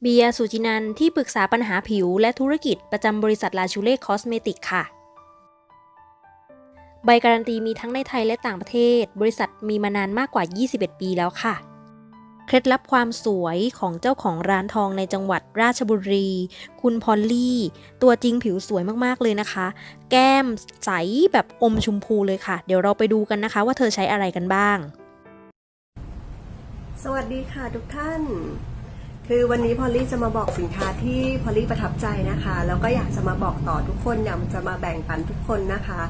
เบียสุจินันท์ที่ปรึกษาปัญหาผิวและธุรกิจประจำบริษัทลาชูเล่คอสเมติกค่ะ ใบการันตีมีทั้งในไทยและต่างประเทศ บริษัทมีมานานมากกว่า 21 ปีแล้วค่ะ เคล็ดลับความสวยของเจ้าของร้านทองในจังหวัดราชบุรี คุณพอลลี่ ตัวจริงผิวสวยมากๆเลยนะคะ แก้มใสแบบอมชมพูเลยค่ะ เดี๋ยวเราไปดูกันนะคะว่าเธอใช้อะไรกันบ้าง สวัสดีค่ะทุกท่าน คือวันนี้พอลลี่จะมาบอกสินค้าที่พอลลี่ประทับใจนะคะ แล้วก็อยากจะมาบอกต่อทุกคนอยากจะมาแบ่งปันทุกคนนะคะ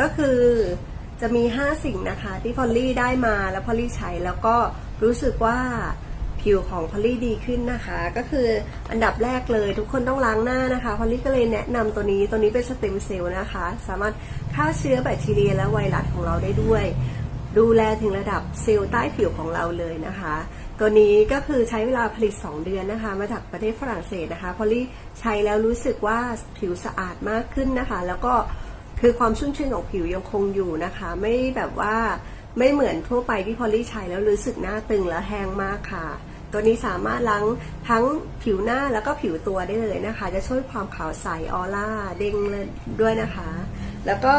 ก็คือจะมี 5 สิ่งนะคะที่พอลลี่ได้มาแล้วพอลลี่ใช้แล้วก็รู้สึกว่าผิวของพอลลี่ดีขึ้นนะคะ ก็คืออันดับแรกเลยทุกคนต้องล้างหน้านะคะพอลลี่ก็เลยแนะนำตัวนี้ตัวนี้เป็นสเต็มเซลล์นะคะ สามารถฆ่าเชื้อแบคทีเรียและไวรัสของเราได้ด้วย ดูแลถึงระดับเซลล์ใต้ผิวของเราเลยนะคะ ตัวนี้ก็คือใช้เวลาผลิต 2 เดือนนะคะ มาจากประเทศฝรั่งเศสนะคะพอลลี่ใช้แล้วรู้สึกว่าผิวสะอาดมากขึ้นนะคะ แล้วก็คือความชุ่มชื้นของผิวยังคงอยู่นะคะ ไม่แบบว่าไม่เหมือนทั่วไปที่พอลลี่ใช้แล้วรู้สึกหน้าตึงและแห้งมากค่ะ ตัวนี้สามารถล้างทั้งผิวหน้าแล้วก็ผิวตัวได้เลยนะคะ จะช่วยความขาวใสออร่าเด้งเลยด้วยนะคะ แล้วก็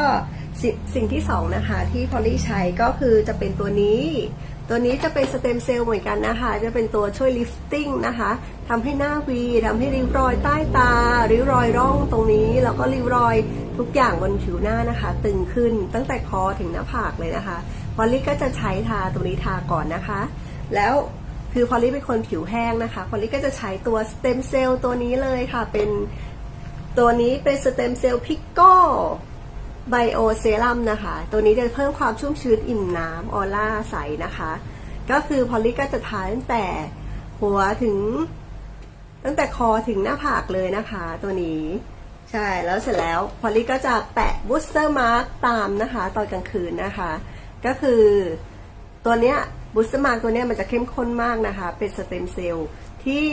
สสิ่งที่สองนะคะที่พอลลี่ใช้ก็คือจะเป็นตัวนี้ ตัวนี้จะเป็นสเต็มเซลล์เหมือนกันนะคะ จะเป็นตัวช่วยลิฟติ้งนะคะทำให้หน้าวีทำให้ริ้วรอยใต้ตา ริ้วรอยร่องตรงนี้ แล้วก็ริ้วรอยทุกอย่างบนผิวหน้านะคะ ตึงขึ้นตั้งแต่คอถึงหน้าผากเลยนะคะพอลลี่ก็จะใช้ทาตัวนี้ทาก่อนนะคะ แล้วคือพอลลี่เป็นคนผิวแห้งนะคะพอลลี่ก็จะใช้ตัวสเต็มเซลล์ตัวนี้เลยค่ะ เป็นตัวนี้เป็นสเต็มเซลล์พิกโก ไบโอเซรั่มนะคะ ตัวนี้จะเพิ่มความชุ่มชื้นอิ่มน้ำออร่าใสนะคะ ก็คือพอลลี่ก็จะทาตั้งแต่หัวถึง ตั้งแต่คอถึงหน้าผากเลยนะคะ ตัวนี้ใช่แล้วเสร็จแล้วพอลลี่ก็จะแปะบูสเตอร์มาร์กตามนะคะ ตอนกลางคืนนะคะ ก็คือตัวเนี้ยบูสเตอร์มาร์กตัวเนี้ยมันจะเข้มข้นมากนะคะ เป็นสเต็มเซลล์ที่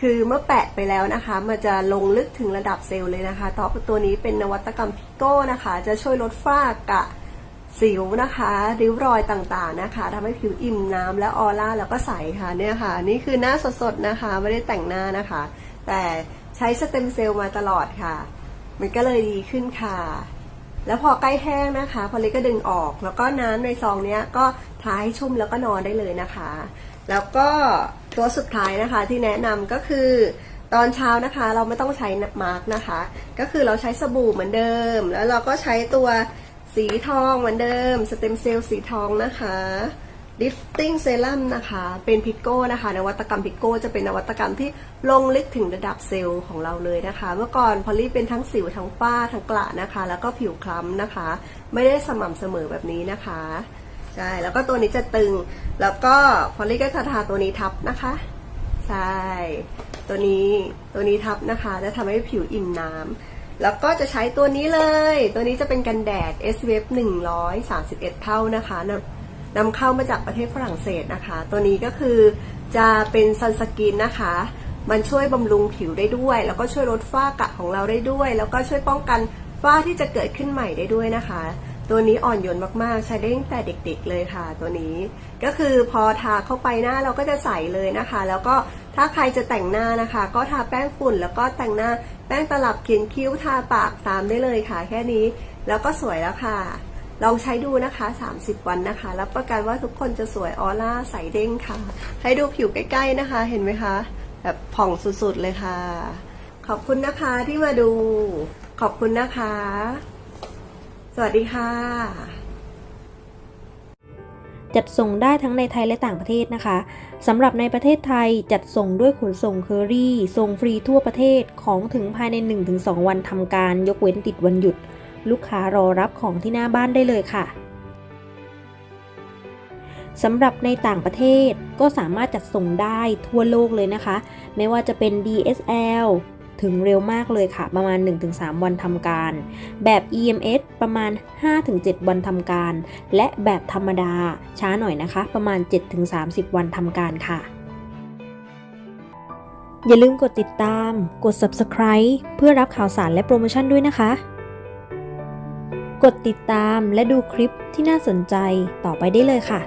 คือเมื่อแปะไปแล้วนะคะ มันจะลงลึกถึงระดับเซลล์เลยนะคะต่อตัวนี้เป็นนวัตกรรมพิโก้นะคะ จะช่วยลดฝ้ากระสิวนะคะริ้วรอยต่างๆนะคะทำให้ผิวอิ่มน้ำและออร่าแล้วก็ใสค่ะเนี่ยค่ะ นี่คือหน้าสดๆนะคะไม่ได้แต่งหน้านะคะ แต่ใช้สเต็มเซลล์มาตลอดค่ะ มันก็เลยดีขึ้นค่ะ แล้วพอใกล้แห้งนะคะ พอเล็กก็ดึงออก แล้วก็น้ำในซองเนี้ยก็ทาให้ชุ่มแล้วก็นอนได้เลยนะคะ แล้วก็ ตัวสุดท้ายนะคะที่แนะนำก็คือตอนเช้านะคะเราไม่ต้องใช้มาร์กนะคะ ก็คือเราใช้สบู่เหมือนเดิม แล้วเราก็ใช้ตัวสีทองเหมือนเดิมสเต็มเซลล์สีทองนะคะลิฟติ้งเซรั่มนะคะ เป็นพิโก้นะคะ นวัตกรรมพิโก้จะเป็นนวัตกรรมที่ลงลึกถึงระดับเซลล์ของเราเลยนะคะ เมื่อก่อนพอลลี่เป็นทั้งสิวทั้งฝ้าทั้งกระนะคะ แล้วก็ผิวคล้ำนะคะ ไม่ได้สม่ำเสมอแบบนี้นะคะ ใช่ แล้วก็ตัวนี้จะตึง แล้วก็พอลลี่ก็จะทาตัวนี้ทับนะคะ ใช่ ตัวนี้ตัวนี้ทับนะคะ จะทำให้ผิวอิ่มน้ำ แล้วก็จะใช้ตัวนี้เลย ตัวนี้จะเป็นกันแดด SPF 131 เท่านะคะนำนำเข้ามาจากประเทศฝรั่งเศสนะคะ ตัวนี้ก็คือจะเป็นซันสกินนะคะ มันช่วยบำรุงผิวได้ด้วย แล้วก็ช่วยลดฝ้ากระของเราได้ด้วย แล้วก็ช่วยป้องกันฝ้าที่จะเกิดขึ้นใหม่ได้ด้วยนะคะ ตัวนี้อ่อนโยนมากๆ ใช้ได้ตั้งแต่เด็กๆเลยค่ะ ตัวนี้ก็คือพอทาเข้าไปหน้าเราก็จะใสเลยนะคะ แล้วก็ถ้าใครจะแต่งหน้านะคะ ก็ทาแป้งฝุ่นแล้วก็แต่งหน้าแป้งตลับเขียนคิ้วทาปากตามได้เลยค่ะ แค่นี้แล้วก็สวยแล้วค่ะ ลองใช้ดูนะคะ 30 วันนะคะ รับประกันว่าทุกคนจะสวยออร่าใสเด้งค่ะ ให้ดูผิวใกล้ๆนะคะ เห็นไหมคะ แบบผ่องสุดๆเลยค่ะ ขอบคุณนะคะที่มาดู ขอบคุณนะคะ สวัสดีค่ะ จัดส่งได้ทั้งในไทยและต่างประเทศนะคะสำหรับในประเทศไทยจัดส่งด้วยขนส่งเคอรี่ส่งฟรีทั่วประเทศของถึงภายใน 1-2 วันทำการยกเว้นติดวันหยุด ลูกค้ารอรับของที่หน้าบ้านได้เลยค่ะสำหรับในต่างประเทศก็สามารถจัดส่งได้ทั่วโลกเลยนะคะ ไม่ว่าจะเป็น DSL ถึงเร็วมากเลยค่ะ ประมาณ 1-3 วันทำการ แบบ EMS ประมาณ 5-7 วันทำการ และแบบธรรมดาช้าหน่อยนะคะ ประมาณ 7-30 วันทำการค่ะ อย่าลืมกดติดตาม กด subscribe เพื่อรับข่าวสารและโปรโมชั่นด้วยนะคะ กดติดตามและดูคลิปที่น่าสนใจต่อไปได้เลยค่ะ